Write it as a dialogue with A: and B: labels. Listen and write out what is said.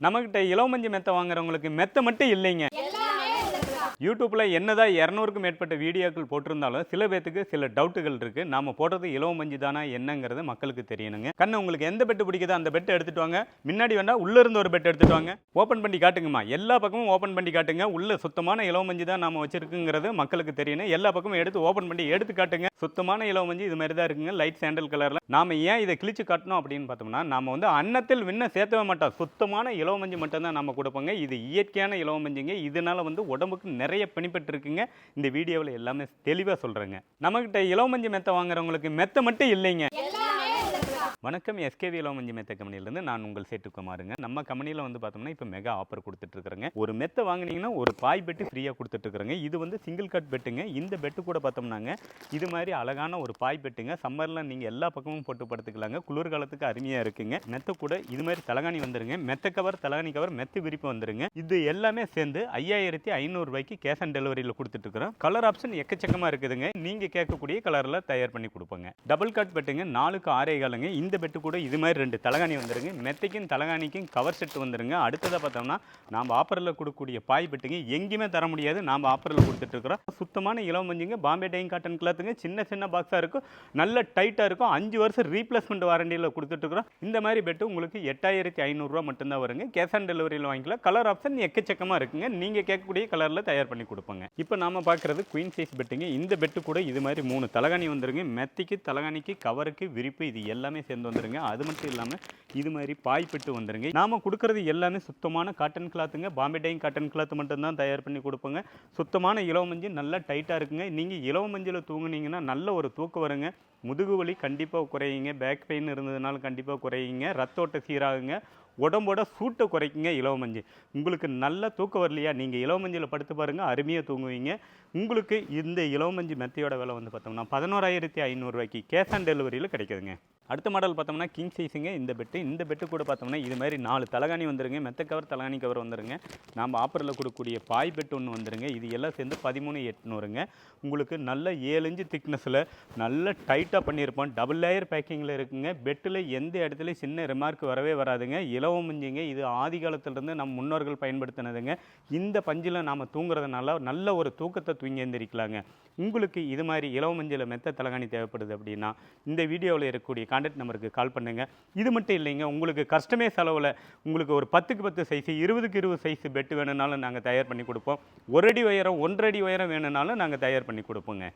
A: நம்மகிட்ட இளவமஞ்சி மெத்தை வாங்குறவங்களுக்கு மெத்தை மட்டும் இல்லைங்க. யூடியூப்பில் என்னதான் இரநூறுக்கும் மேற்பட்ட வீடியோக்கள் போட்டிருந்தாலும் சில பேத்துக்கு சில டவுட்டுகள் இருக்கு. நாம போடுறது இலவமஞ்சி தானா என்னங்கிறது மக்களுக்கு தெரியணுங்க. கண்ணு உங்களுக்கு எந்த பெட்டு பிடிக்குதோ அந்த பெட்டை எடுத்துட்டு வாங்க. முன்னாடி வேணா உள்ள இருந்து ஒரு பெட் எடுத்துட்டு வாங்க. ஓப்பன் பண்ணி காட்டுங்கம்மா. எல்லா பக்கமும் ஓப்பன் பண்ணி காட்டுங்க. உள்ள சுத்தமான இலவமஞ்சி தான் நாம வச்சிருக்குங்கிறது மக்களுக்கு தெரியணும். எல்லா பக்கமும் எடுத்து ஓப்பன் பண்ணி எடுத்து காட்டுங்க. சுத்தமான இலவமஞ்சி இது மாதிரி தான் இருக்குங்க. லைட் சாண்டல் கலர்ல. நாம ஏன் இதை கிழிச்சு காட்டணும் அப்படின்னு பார்த்தோம்னா நாம வந்து அன்னத்தில் விண்ண சேர்த்தவே மாட்டோம். சுத்தமான இலவமஞ்சி மட்டும் தான் நம்ம கொடுப்போங்க. இது இயற்கையான இலவமஞ்சிங்க இதனால வந்து உடம்புக்கு நிறைய பெனிஃபிட் இருக்குங்க இந்த வீடியோவில் எல்லாமே தெளிவாக சொல்கிறேங்க நம்மக்கிட்ட இலவமஞ்சி மெத்தை வாங்குறவங்களுக்கு மெத்தை மட்டும் இல்லைங்க. வணக்கம். எஸ்கேவி மஞ்சி மெத்த கம்பெனிலேருந்து நான் உங்கள் சேட்டுக்குமாருங்க. நம்ம கம்பெனியில் வந்து பார்த்தோம்னா இப்போ மெகா ஆஃபர் கொடுத்துட்ருக்குறேங்க. ஒரு மெத்தை வாங்குனீங்கன்னா ஒரு பாய் பெட்டு ஃப்ரீயாக கொடுத்துட்ருக்குறேங்க. இது வந்து சிங்கிள் கட் பெட்டுங்க இந்த பெட்டு கூட பார்த்தோம்னாங்க இது மாதிரி அழகான ஒரு பாய் பெட்டுங்க. சம்மரில் நீங்கள் எல்லா பக்கமும் போட்டு படுத்துக்கலாங்க. குளிர்காலத்துக்கு அருமையாக இருக்குங்க. மெத்த கூட இது மாதிரி தலகாணி வந்துருங்க. மெத்த கவர் தலகாணி கவர் மெத்த விரிப்பு வந்துருங்க. இது எல்லாமே சேர்ந்து ஐயாயிரத்தி ஐநூறுரூவாய்க்கு கேஷ் ஆன் டெலிவரியில் கொடுத்துட்ருக்குறோம். கலர் ஆப்ஷன் எக்கச்சக்கமாக இருக்குதுங்க. நீங்கள் கேட்கக்கூடிய கலரில் தயார் பண்ணி கொடுப்போங்க. டபுள் கட் பெட்டுங்க நாலுக்கு ஆறே காலங்க. இந்த பெட்டு கூட இது மாதிரி ரெண்டு தலகாணி வந்துருங்க. மெத்தைக்கும் தலகாணிக்கும் கவர் செட்டு வந்துருங்க. அடுத்ததாக பார்த்தோம்னா நாம் ஆஃபரில் கொடுக்கக்கூடிய பாய் பெட்டுங்க எங்கேயுமே தர முடியாது. நாம் ஆஃபரில் கொடுத்துட்ருக்குறோம். சுத்தமான இளம் மஞ்சுங்க பாம்பே டைங் காட்டன் கிளாத்துங்க சின்ன சின்ன பாக்ஸாக இருக்கும். நல்ல டைட்டாக இருக்கும். அஞ்சு வருஷம் ரீப்ளேஸ்மெண்ட் வாரண்டியில் கொடுத்துட்ருக்குறோம். இந்த மாதிரி பெட்டு உங்களுக்கு எட்டாயிரத்தி ஐநூறுரூவா மட்டும்தான் வருங்க. கேஷ் ஆன் டெலிவரியில் வாங்கிக்கலாம். கலர் ஆப்ஷன் எக்கச்சக்கமாக இருக்குங்க. நீங்கள் கேட்கக்கூடிய கலரில் தயார் பண்ணி கொடுப்போங்க. இப்போ நாம பார்க்குறது குயின் சைஸ் பெட்டுங்க. இந்த பெட்டு கூட இது மாதிரி மூணு தலகாணி வந்துருங்க. மெத்திக்கு தலகாணிக்கு கவருக்கு விரிப்பு இது எல்லாமே சேர்ந்து வந்துருங்க. அது மட்டும் இல்லாமல் இது மாதிரி பாய் பெட்டு வந்துருங்க. நாம் கொடுக்குறது எல்லாமே சுத்தமான காட்டன் கிளாத்துங்க பாம்பே டைங் காட்டன் கிளாத் மட்டும்தான் தயார் பண்ணி கொடுப்போங்க. சுத்தமான இலவமஞ்சி நல்லா டைட்டாக இருக்குங்க. நீங்கள் இலவமஞ்சியில் தூங்குனீங்கன்னா நல்ல ஒரு தூக்கம் வருங்க. முதுகு வலி கண்டிப்பாக குறையுங்க. பேக் பெயின் இருந்ததுனால கண்டிப்பாக குறையுங்க. ரத்தோட்ட சீராகுங்க. உடம்போட சூட்டை குறைக்குங்க இலவமஞ்சி உங்களுக்கு நல்ல தூக்கம் வரலையா? நீங்கள் இலவமஞ்சியில் படுத்து பாருங்கள் அருமையாக தூங்குவீங்க. உங்களுக்கு இந்த இலவமஞ்சி மெத்தையோட விலை வந்து பார்த்தோம்னா பதினோராயிரத்தி ஐநூறுரூவாய்க்கு கேஷ் ஆன் டெலிவரியில் கிடைக்குதுங்க. அடுத்த மாடல் பார்த்தோம்னா கிங் சைஸுங்க இந்த பெட்டு இந்த பெட்டு கூட பார்த்தோம்னா இது மாதிரி நாலு தலகாணி வந்துருங்க. மெத்த கவர் தலகாணி கவர் வந்துருங்க. நாம் ஆப்பரில் கொடுக்கக்கூடிய பாய் பெட் ஒன்று வந்துருங்க. இது எல்லாம் சேர்ந்து பதிமூணு எட்நூறுங்க. உங்களுக்கு நல்ல ஏழு இன்ச்சு திக்னஸில் நல்ல டைட்டாக பண்ணியிருப்போம். டபுள் லேயர் பேக்கிங்கில் இருக்குங்க. பெட்டில் எந்த இடத்துலையும் சின்ன ரிமார்க் வரவே வராதுங்க. இலவம் மஞ்சிங்க. இது ஆதி காலத்திலிருந்து நம் முன்னோர்கள் பயன்படுத்தினதுங்க. இந்த பஞ்சில் நாம் தூங்குறதுனால நல்ல ஒரு தூக்கத்தை தூங்கி எந்திரிக்கலாங்க. உங்களுக்கு இது மாதிரி இலவ மஞ்சள் மெத்த தலகாணி தேவைப்படுது அப்படின்னா இந்த வீடியோவில் இருக்கக்கூடிய கான்டாக்ட் நம்பருக்கு கால் பண்ணுங்கள் இது மட்டும் இல்லைங்க உங்களுக்கு கஸ்டமே செலவில் உங்களுக்கு ஒரு பத்துக்கு பத்து சைஸு இருபதுக்கு இருபது சைஸு பெட்டு வேணும்னாலும் நாங்கள் தயார் பண்ணி கொடுப்போம். ஒரு அடி உயரம் ஒன்றரை அடி உயரம் வேணும்னாலும் நாங்கள் தயார் பண்ணி கொடுப்போங்க.